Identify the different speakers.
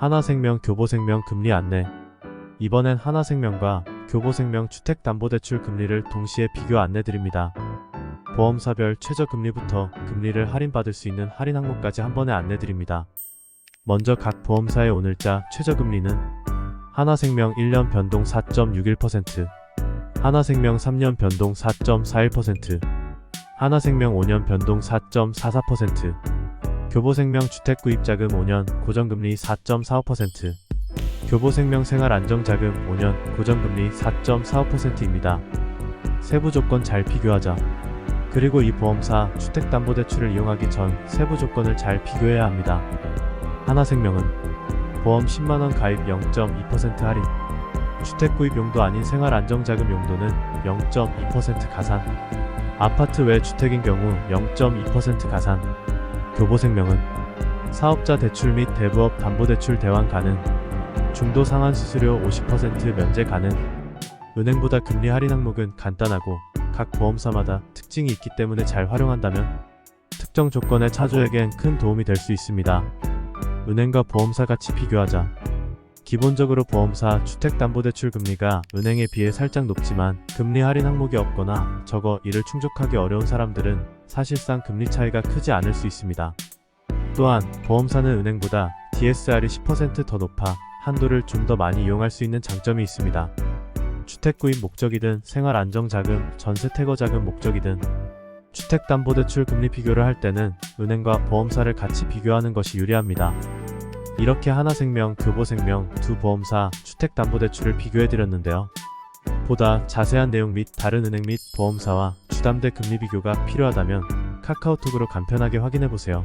Speaker 1: 하나생명 교보생명 금리 안내 이번엔 하나생명과 교보생명 주택담보대출 금리를 동시에 비교 안내드립니다. 보험사별 최저금리부터 금리를 할인받을 수 있는 할인 항목까지 한 번에 안내드립니다. 먼저 각 보험사의 오늘자 최저금리는 하나생명 1년 변동 4.61%, 하나생명 3년 변동 4.41%, 하나생명 5년 변동 4.44%, 교보생명 주택구입자금 5년 고정금리 4.45%, 교보생명 생활안정자금 5년 고정금리 4.45%입니다. 세부 조건 잘 비교하자. 그리고 이 보험사 주택담보대출을 이용하기 전 세부 조건을 잘 비교해야 합니다. 하나생명은 보험 10만원 가입 0.2% 할인, 주택구입 용도 아닌 생활안정자금 용도는 0.2% 가산, 아파트 외 주택인 경우 0.2% 가산, 교보생명은 사업자 대출 및 대부업 담보대출 대환 가능, 중도 상환 수수료 50% 면제 가능, 은행보다 금리 할인 항목은 간단하고 각 보험사마다 특징이 있기 때문에 잘 활용한다면 특정 조건의 차주에겐 큰 도움이 될 수 있습니다. 은행과 보험사 같이 비교하자. 기본적으로 보험사 주택담보대출 금리가 은행에 비해 살짝 높지만 금리 할인 항목이 없거나 적어 이를 충족하기 어려운 사람들은 사실상 금리 차이가 크지 않을 수 있습니다. 또한 보험사는 은행보다 DSR이 10%더 높아 한도를 좀 더 많이 이용할 수 있는 장점이 있습니다. 주택 구입 목적이든 생활 안정 자금, 전세 태거 자금 목적이든 주택담보대출 금리 비교를 할 때는 은행과 보험사를 같이 비교하는 것이 유리합니다. 이렇게 하나생명, 교보생명 두 보험사 주택담보대출을 비교해드렸는데요. 보다 자세한 내용 및 다른 은행 및 보험사와 주담대 금리 비교가 필요하다면 카카오톡으로 간편하게 확인해보세요.